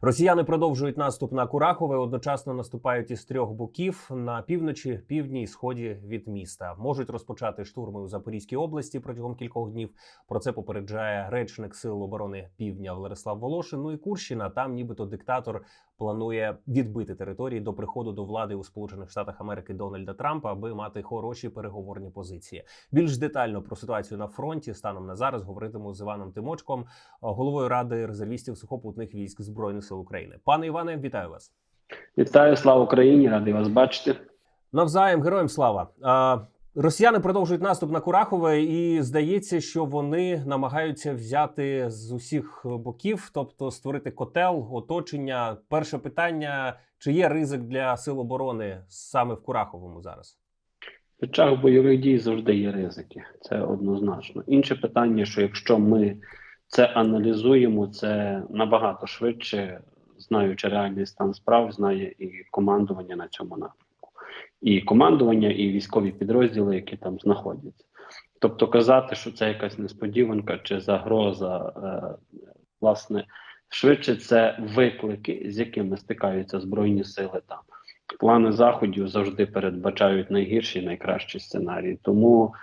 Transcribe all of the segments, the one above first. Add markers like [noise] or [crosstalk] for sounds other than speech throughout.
Росіяни продовжують наступ на Курахове. Одночасно наступають із трьох боків на півночі, півдні і сході від міста. Можуть розпочати штурми у Запорізькій області протягом кількох днів. Про це попереджає речник Сил оборони Півдня Владислав Волошин. Ну і Курщина. Там, нібито диктатор планує відбити території до приходу до влади у Сполучених Штатах Америки Дональда Трампа, аби мати хороші переговорні позиції. Більш детально про ситуацію на фронті станом на зараз говоритиму з Іваном Тимочком, головою ради резервістів сухопутних військ збройних сил України. Пане Іване, вітаю вас. Вітаю, слава Україні! Радий вас бачити. Навзаєм героям слава. Росіяни продовжують наступ на Курахове, і здається, що вони намагаються взяти з усіх боків, тобто створити котел, оточення. Перше питання: чи є ризик для сил оборони саме в Кураховому зараз? Під час бойових дій завжди є ризики, це однозначно. Інше питання, що якщо ми це аналізуємо, це набагато швидше, знаючи реальний стан справ, знає і командування на цьому напрямку, і командування, і військові підрозділи, які там знаходяться. Тобто казати, що це якась несподіванка чи загроза, е, власне, швидше це виклики, з якими стикаються збройні сили там. Плани заходів завжди передбачають найгірші найкращі сценарії. Тому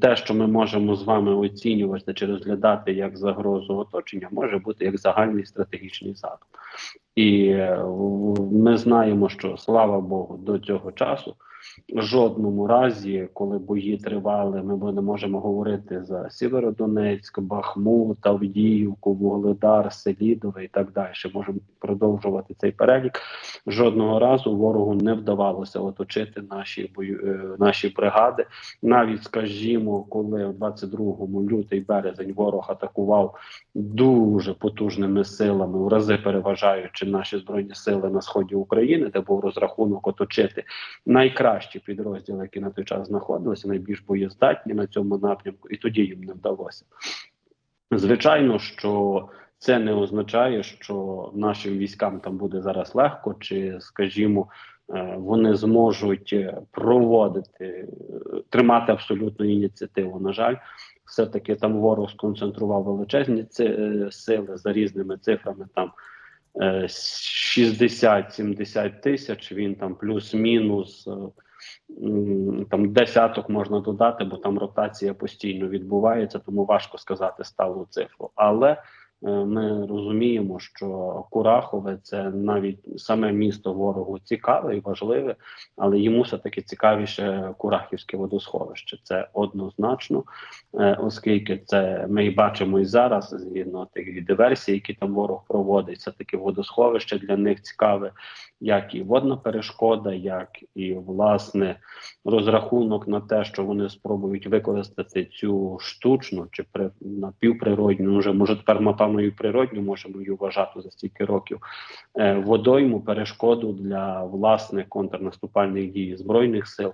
те, що ми можемо з вами оцінювати чи розглядати як загрозу оточення, може бути як загальний стратегічний задум. І е, ми знаємо, що слава Богу, до цього часу жодному разі, коли бої тривали, ми не можемо говорити за Сєвєродонецьк, Бахмут, Авдіївку, Вугледар, Селідове і так далі. Можемо продовжувати цей перелік. Жодного разу ворогу не вдавалося оточити наші бою, е, наші бригади. Навіть скажімо, коли в 22-му лютий березень ворог атакував дуже потужними силами, в рази переважаючи наші збройні сили на сході України, де був розрахунок оточити найкращі підрозділи, які на той час знаходилися, найбільш боєздатні на цьому напрямку, і тоді їм не вдалося. Звичайно, що це не означає, що нашим військам там буде зараз легко, чи, скажімо, е, вони зможуть е, проводити, е, тримати абсолютну ініціативу. На жаль, все-таки там ворог сконцентрував величезні сили за різними цифрами. Там 60-70 тисяч. Він там плюс-мінус. е, Там десяток можна додати, бо там ротація постійно відбувається, тому важко сказати сталу цифру. Але е, ми розуміємо, що Курахове це навіть саме місто ворогу цікаве і важливе, але йому все таки цікавіше Курахівське водосховище. Це однозначно, е, оскільки це ми і бачимо і зараз, згідно тих диверсій, які там ворог проводить, це таке водосховище для них цікаве, як і водна перешкода, як і власне розрахунок на те, що вони спробують використати цю штучну чи при напівприродню, вже може тепер напевно і природню можемо її вважати за стільки років е, водойму перешкоду для власне контрнаступальних дій збройних сил.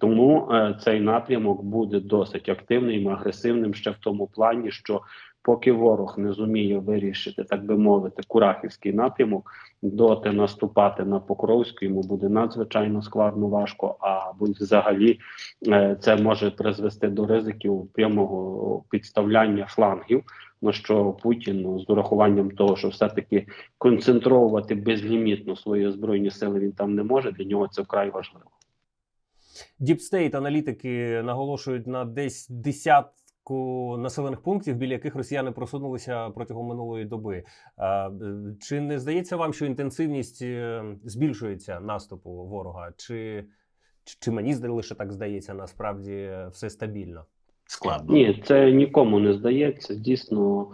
Тому е, цей напрямок буде досить активним агресивним ще в тому плані, що поки ворог не зуміє вирішити, так би мовити, Курахівський напрямок, доти наступати на Покровську йому буде надзвичайно складно важко. Або взагалі е, це може призвести до ризиків прямого підставляння флангів. На що Путін ну, з урахуванням того, що все-таки концентровувати безлімітно свої збройні сили він там не може. Для нього це вкрай важливо. Діпстейт аналітики наголошують на десь десятку населених пунктів, біля яких росіяни просунулися протягом минулої доби. А, е, Чи не здається вам, що інтенсивність е, збільшується наступу ворога? Чи, чи, мені лише так здається, насправді е, все стабільно? складно. Ні, це нікому не здається. Дійсно,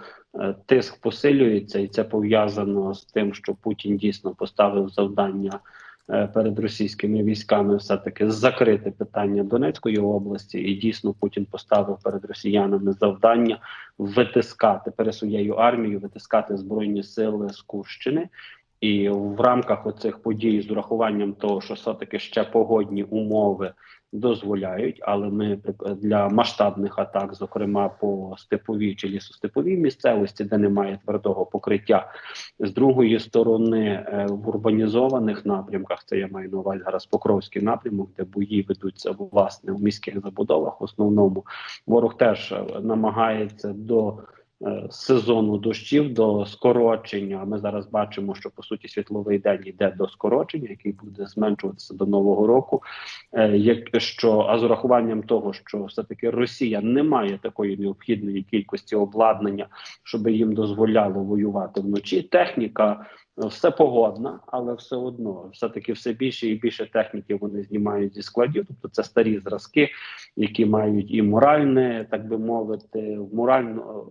тиск посилюється, і це пов'язано з тим, що Путін дійсно поставив завдання перед російськими військами все-таки закрити питання Донецької області, і дійсно Путін поставив перед росіянами завдання витискати перед своєю армією, витискати збройні сили з Курщини. І в рамках оцих подій з урахуванням того, що все-таки ще погодні умови дозволяють, але ми для масштабних атак, зокрема по степовій чи лісостеповій місцевості, де немає твердого покриття, з другої сторони е, в урбанізованих напрямках, це я маю на увазі зараз Покровський напрямок, де бої ведуться власне в міських забудовах. В основному ворог теж намагається до сезону дощів до скорочення. Ми зараз бачимо, що по суті світловий день йде до скорочення, який буде зменшуватися до нового року. Е, Як що а з урахуванням того, що все таки Росія не має такої необхідної кількості обладнання, щоб їм дозволяло воювати вночі. Техніка е, все погодна, але все одно, все таки все більше і більше техніки вони знімають зі складів. Тобто це старі зразки, які мають і моральне, так би мовити, морально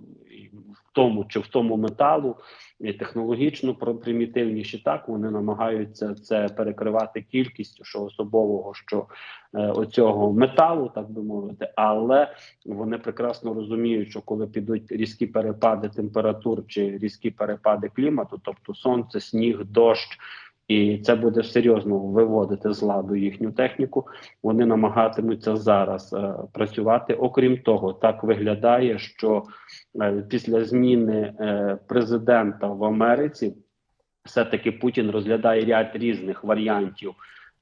тому чи в тому металу, і технологічно про- примітивніші. Так вони намагаються це перекривати кількістю, що особового, що е, оцього металу, так би мовити, але вони прекрасно розуміють, що коли підуть різкі перепади температур чи різкі перепади клімату, тобто сонце, сніг, дощ. І це буде серйозно виводити з ладу їхню техніку. Вони намагатимуться зараз е, працювати. Окрім того, так виглядає, що е, після зміни е, президента в Америці все-таки Путін розглядає ряд різних варіантів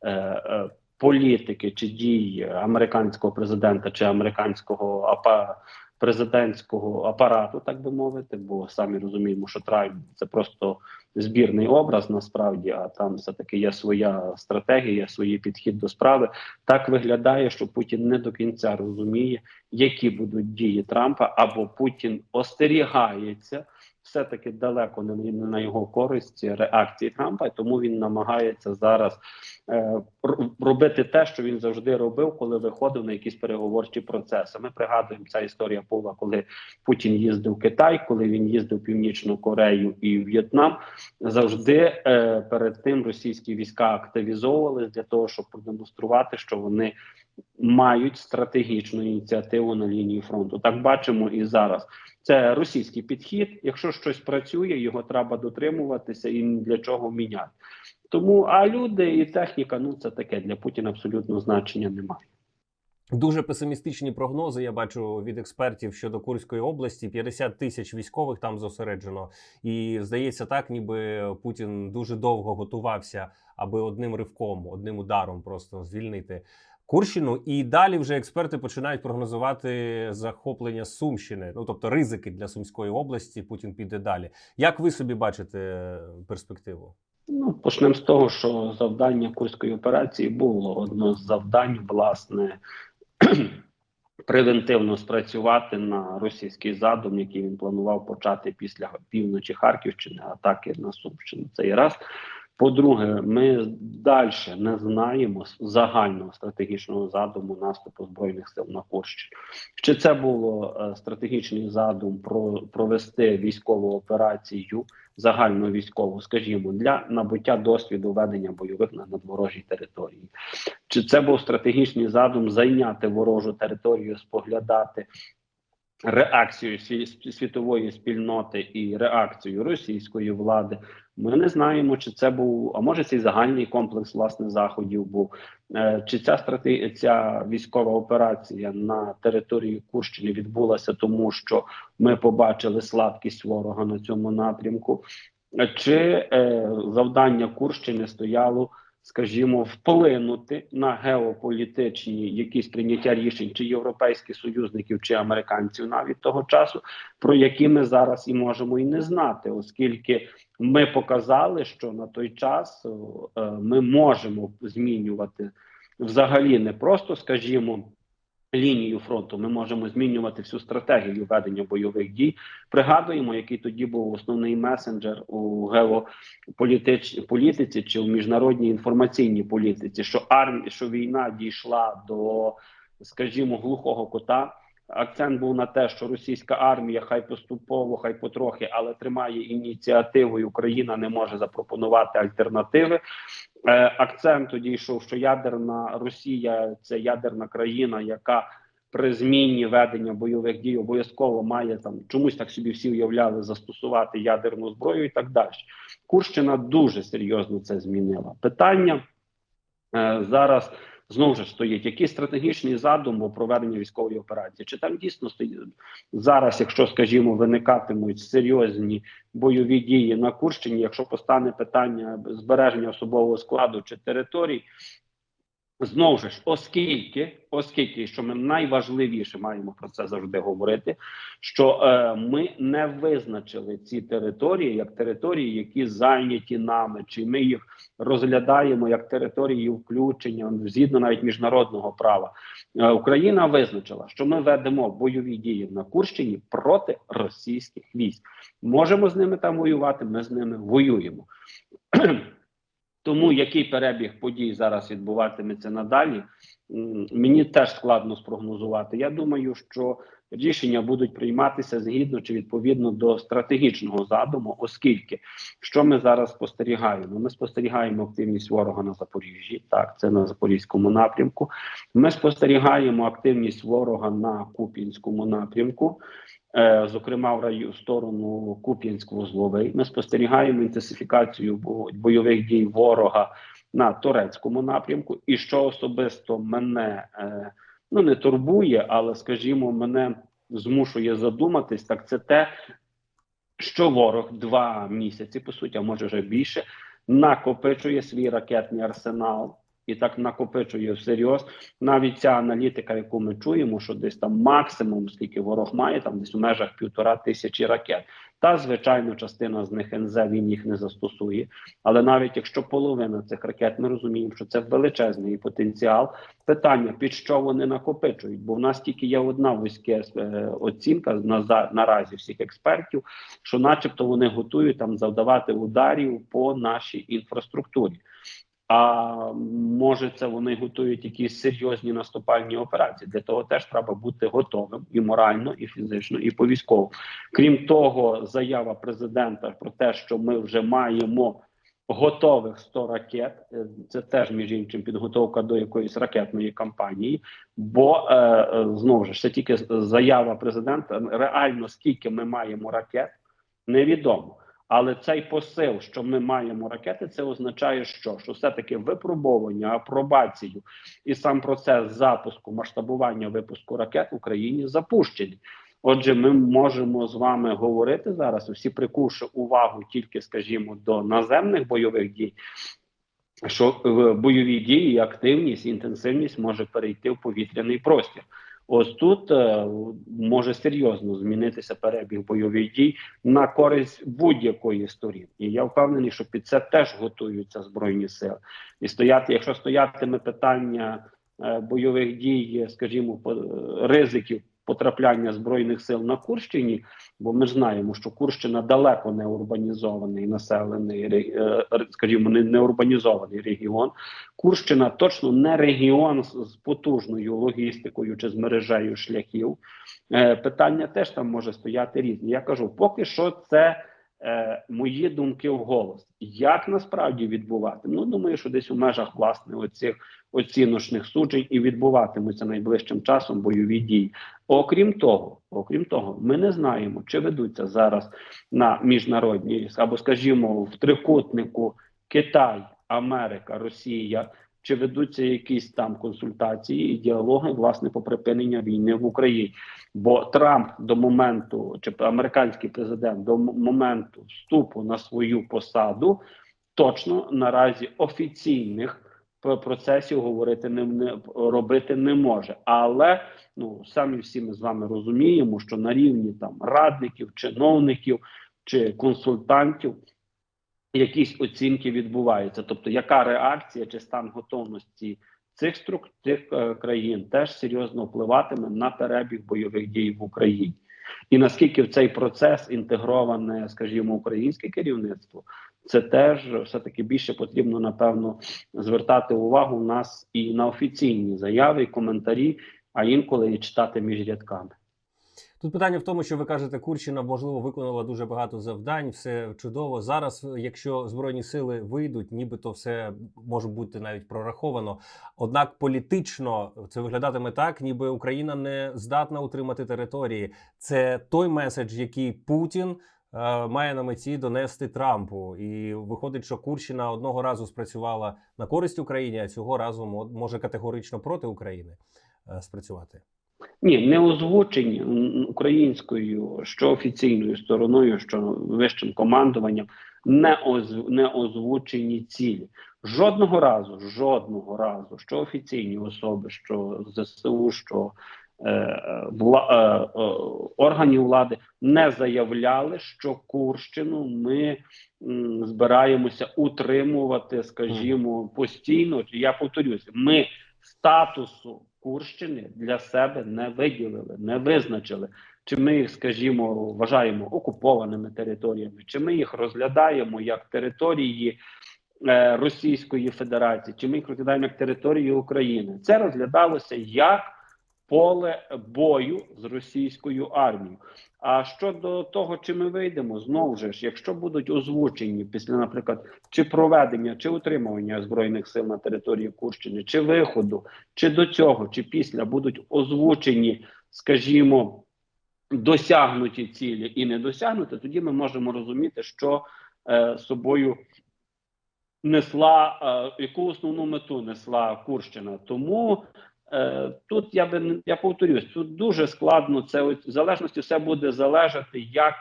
е, е, політики чи дій американського президента чи американського апа, президентського апарату, так би мовити, бо самі розуміємо, що Трамп це просто збірний образ насправді, а там все таки є своя стратегія, свій підхід до справи. Так виглядає, що Путін не до кінця розуміє, які будуть дії Трампа, або Путін остерігається. Все таки далеко не на його користь реакції Трампа, і тому він намагається зараз е, робити те, що він завжди робив, коли виходив на якісь переговорчі процеси. Ми пригадуємо ця історія була, коли Путін їздив в Китай, коли він їздив в Північну Корею і В'єтнам. Завжди е, перед тим російські війська активізовувались для того, щоб продемонструвати, що вони мають стратегічну ініціативу на лінії фронту. Так бачимо і зараз. Це російський підхід. Якщо щось працює, його треба дотримуватися і для чого міняти. Тому а люди і техніка, ну це таке для Путіна абсолютно значення немає. Дуже песимістичні прогнози. Я бачу від експертів щодо Курської області. 50 тисяч військових там зосереджено, і здається, так ніби Путін дуже довго готувався, аби одним ривком, одним ударом просто звільнити Курщину. І далі вже експерти починають прогнозувати захоплення Сумщини. Ну тобто ризики для Сумської області. Путін піде далі. Як ви собі бачите перспективу? Ну, почнемо з того, що завдання курської операції було одно з завдань, власне, [clears throat] превентивно спрацювати на російський задум, який він планував почати після півночі Харківщини, атаки на Сумщину. Це і раз. По-друге, ми далі не знаємо загального стратегічного задуму наступу збройних сил на Курщину. Чи це було е, стратегічний задум про провести військову операцію загальну військову, скажімо, для набуття досвіду ведення бойових на надворожій території? Чи це був стратегічний задум зайняти ворожу територію, споглядати? Реакцію світової спільноти і реакцію російської влади. Ми не знаємо, чи це був, а може цей загальний комплекс власне заходів був, Е, чи ця стратегія, ця військова операція на території Курщини відбулася, тому що ми побачили слабкість ворога на цьому напрямку, чи е, завдання Курщини стояло, скажімо, вплинути на геополітичні якісь прийняття рішень, чи європейських союзників, чи американців навіть того часу, про які ми зараз і можемо і не знати, оскільки ми показали, що на той час е, ми можемо змінювати взагалі не просто, скажімо. Лінію фронту ми можемо змінювати всю стратегію ведення бойових дій. Пригадуємо, який тоді був основний месенджер у геополітичній політиці чи в міжнародній інформаційній політиці, що армія, що війна дійшла до, скажімо, глухого кота. Акцент був на те, що російська армія хай поступово, хай потрохи, але тримає ініціативу, і Україна не може запропонувати альтернативи. Е, акцент тоді йшов, що ядерна Росія це ядерна країна, яка при зміні ведення бойових дій обов'язково має там чомусь так собі всі уявляли застосувати ядерну зброю і так далі. Курщина дуже серйозно це змінила. Питання е, зараз знову ж стоїть який стратегічний задум у проведення військової операції? Чи там дійсно стоїть зараз, якщо скажімо, виникатимуть серйозні бойові дії на Курщині, якщо постане питання збереження особового складу чи територій, Знову ж, оскільки, оскільки, що ми найважливіше маємо про це завжди говорити, що е, ми не визначили ці території як території, які зайняті нами, чи ми їх розглядаємо як території включення згідно навіть міжнародного права. Е, Україна визначила, що ми ведемо бойові дії на Курщині проти російських військ. Можемо з ними там воювати. Ми з ними воюємо. Тому який перебіг подій зараз відбуватиметься надалі, мені теж складно спрогнозувати. Я думаю, що рішення будуть прийматися згідно чи відповідно до стратегічного задуму, оскільки що ми зараз спостерігаємо? Ми спостерігаємо активність ворога на Запоріжжі, так це на запорізькому напрямку. Ми спостерігаємо активність ворога на Куп'янському напрямку. Е, зокрема, в раю сторону Куп'янськ-Вузловий. Ми спостерігаємо інтенсифікацію бойових дій ворога на турецькому напрямку. І що особисто мене е, ну не турбує, але скажімо, мене змушує задуматись, так це те, що ворог два місяці, по суті, а може вже більше, накопичує свій ракетний арсенал. І так накопичує всерйоз. Навіть ця аналітика, яку ми чуємо, що десь там максимум, скільки ворог має, там десь у межах півтора тисячі ракет. Та звичайно, частина з них НЗ він їх не застосує. Але навіть якщо половина цих ракет, ми розуміємо, що це величезний потенціал. Питання під що вони накопичують? Бо в нас тільки є одна вузька е, оцінка на за- наразі всіх експертів, що, начебто, вони готують там завдавати ударів по нашій інфраструктурі. А може, це вони готують якісь серйозні наступальні операції. Для того теж треба бути готовим і морально, і фізично, і по військово. Крім того, заява президента про те, що ми вже маємо готових 100 ракет. е, Це теж між іншим підготовка до якоїсь ракетної кампанії. Бо е, е, знову ж це тільки заява президента. Реально, скільки ми маємо ракет, невідомо. Але цей посил, що ми маємо ракети, це означає, що що все-таки випробовування, апробацію і сам процес запуску масштабування випуску ракет в Україні запущені. Отже, ми можемо з вами говорити зараз, всі прикувши увагу тільки, скажімо, до наземних бойових дій, що в бойові дії, активність, інтенсивність може перейти в повітряний простір. Ось тут е, може серйозно змінитися перебіг бойових дій на користь будь-якої сторін. І я впевнений, що під це теж готуються збройні сили. І стояти, якщо стоятиме питання е, бойових дій, скажімо, по- е, ризиків потрапляння збройних сил на Курщині, бо ми знаємо, що Курщина далеко не урбанізований населений, е, скажімо, не, урбанізований регіон. Курщина точно не регіон з, з потужною логістикою чи з мережею шляхів. Е, питання теж там може стояти різні. Я кажу, поки що це е, мої думки вголос. Як насправді відбувати? Ну думаю, що десь у межах власне оцих оціночних суджень і відбуватимуться найближчим часом бойові дії. Окрім того, окрім того, ми не знаємо, чи ведуться зараз на міжнародній або, скажімо, в трикутнику Китай, Америка, Росія. Чи ведуться якісь там консультації і діалоги власне по припинення війни в Україні? Бо Трамп до моменту, чи американський президент до моменту вступу на свою посаду точно наразі офіційних процесів говорити не, робити не може. Але ну самі всі ми з вами розуміємо, що на рівні там радників, чиновників чи консультантів якісь оцінки відбуваються. Тобто, яка реакція чи стан готовності цих струк цих е, країн теж серйозно впливатиме на перебіг бойових дій в Україні. І наскільки в цей процес інтегроване, скажімо, українське керівництво, це теж все таки більше потрібно напевно звертати увагу в нас і на офіційні заяви, і коментарі, а інколи і читати між рядками. Тут питання в тому, що ви кажете, Курщина можливо виконала дуже багато завдань, все чудово. Зараз, якщо збройні сили вийдуть, нібито все може бути навіть прораховано. Однак політично це виглядатиме так, ніби Україна не здатна утримати території. Це той меседж, який Путін. е, Має на меті донести Трампу, і виходить, що Курщина одного разу спрацювала на користь Україні, а цього разу може категорично проти України е, спрацювати. Ні, не озвучені українською, що офіційною стороною, що вищим командуванням не, оз, не озвучені цілі. Жодного разу, жодного разу, що офіційні особи, що ЗСУ, що е, вла, е, е, органів влади не заявляли, що Курщину ми м, збираємося утримувати, скажімо, постійно. Я повторюся, ми статусу Курщини для себе не виділили, не визначили. Чи ми їх, скажімо, вважаємо окупованими територіями, чи ми їх розглядаємо як території е, Російської Федерації, чи ми їх розглядаємо як території України? Це розглядалося як поле бою з російською армією. А щодо того, чи ми вийдемо, знову ж, якщо будуть озвучені після, наприклад, чи проведення, чи утримування збройних сил на території Курщини, чи виходу, чи до цього, чи після будуть озвучені, скажімо, досягнуті цілі і не досягнуті, тоді ми можемо розуміти, що е, собою несла е, яку основну мету несла Курщина. Тому тут я би я повторюсь, тут дуже складно це в залежності все буде залежати, як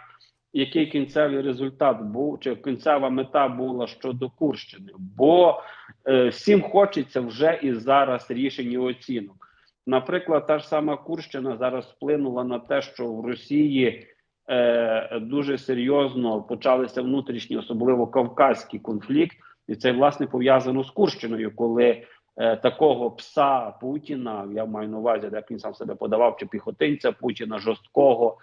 який кінцевий результат був, чи кінцева мета була щодо Курщини, бо е, всім хочеться вже і зараз рішень і оцінок. Наприклад, та ж сама Курщина зараз вплинула на те, що в Росії е, дуже серйозно почалися внутрішні, особливо кавказький конфлікт, і це власне пов'язано з Курщиною, коли е, такого пса Путіна, я маю на увазі, як він сам себе подавав, чи піхотинця Путіна, жорсткого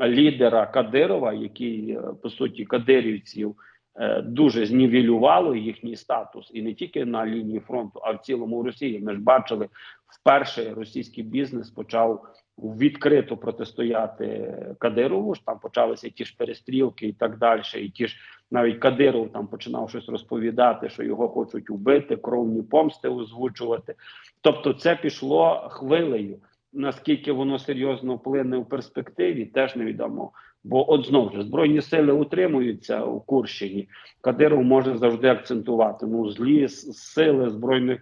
лідера Кадирова, який е, по суті кадирівців е, дуже знівелювало їхній статус, і не тільки на лінії фронту, а в цілому в Росії. Ми ж бачили вперше російський бізнес почав відкрито протистояти Кадирову. Там почалися ті ж перестрілки і так далі. І ті ж навіть Кадиров там починав щось розповідати, що його хочуть убити, кровні помсти озвучувати. Тобто, це пішло хвилею. Наскільки воно серйозно вплине у перспективі, теж невідомо. Бо от знову ж збройні сили утримуються у Курщині. Кадиров може завжди акцентувати. Ну, злі сили збройних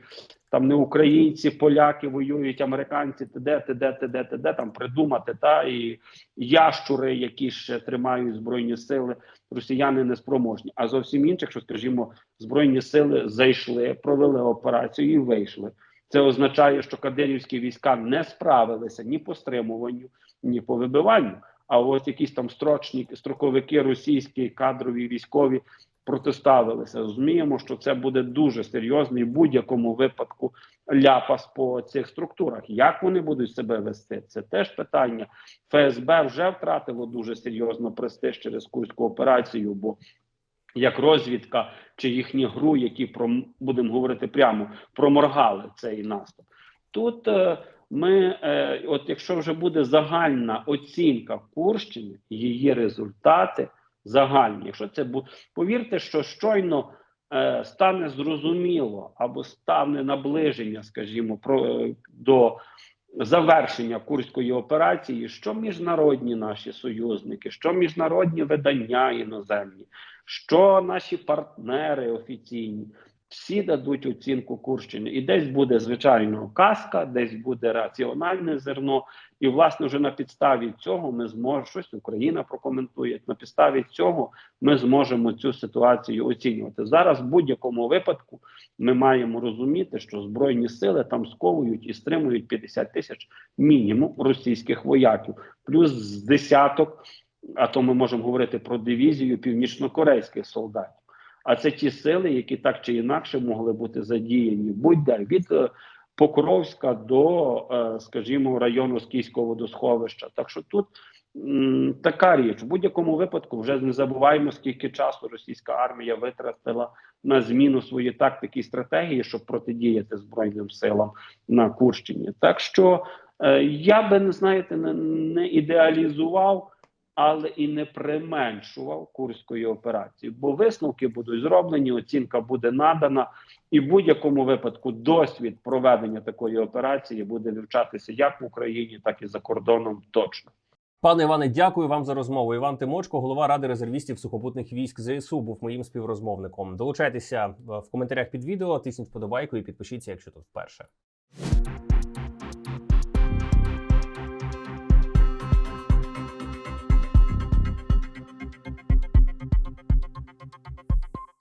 там не українці, поляки воюють, американці, т.д., т.д., т.д., т.д., там придумати та і ящури, які ще тримають збройні сили, росіяни не спроможні. А зовсім інших, що скажімо, збройні сили зайшли, провели операцію і вийшли. Це означає, що кадирівські війська не справилися ні по стримуванню, ні по вибиванню. А от якісь там строчні строковики, російські кадрові військові протиставилися. Розуміємо, що це буде дуже серйозний в будь-якому випадку ляпас по цих структурах. Як вони будуть себе вести? Це теж питання. ФСБ вже втратило дуже серйозно престиж через курську операцію, бо як розвідка чи їхні гру, які про будемо говорити прямо, проморгали цей наступ. Тут е, ми, е, от якщо вже буде загальна оцінка Курщини, її результати загальні. Якщо це бу... повірте, що щойно е, стане зрозуміло або стане наближення, скажімо, про е, до завершення курської операції, що міжнародні наші союзники, що міжнародні видання іноземні, що наші партнери офіційні. Всі дадуть оцінку Курщини, і десь буде звичайно казка, десь буде раціональне зерно. І власне вже на підставі цього ми зможемо щось Україна прокоментує. На підставі цього ми зможемо цю ситуацію оцінювати. Зараз в будь-якому випадку ми маємо розуміти, що збройні сили там сковують і стримують 50 тисяч мінімум російських вояків, плюс з десяток. А то ми можемо говорити про дивізію північнокорейських солдатів. А це ті сили, які так чи інакше могли бути задіяні будь-де від е, Покровська до, е, скажімо, району Скіського водосховища. Так що тут м, така річ. В будь-якому випадку вже не забуваємо, скільки часу російська армія витратила на зміну своєї тактики і стратегії, щоб протидіяти Збройним силам на Курщині. Так що е, я би не знаєте, не, не ідеалізував але і не применшував курської операції, бо висновки будуть зроблені, оцінка буде надана, і в будь-якому випадку досвід проведення такої операції буде вивчатися як в Україні, так і за кордоном. Точно. Пане Іване, дякую вам за розмову. Іван Тимочко, голова ради резервістів сухопутних військ ЗСУ, був моїм співрозмовником. Долучайтеся е, в коментарях під відео, тисніть вподобайку і підпишіться, якщо тут вперше.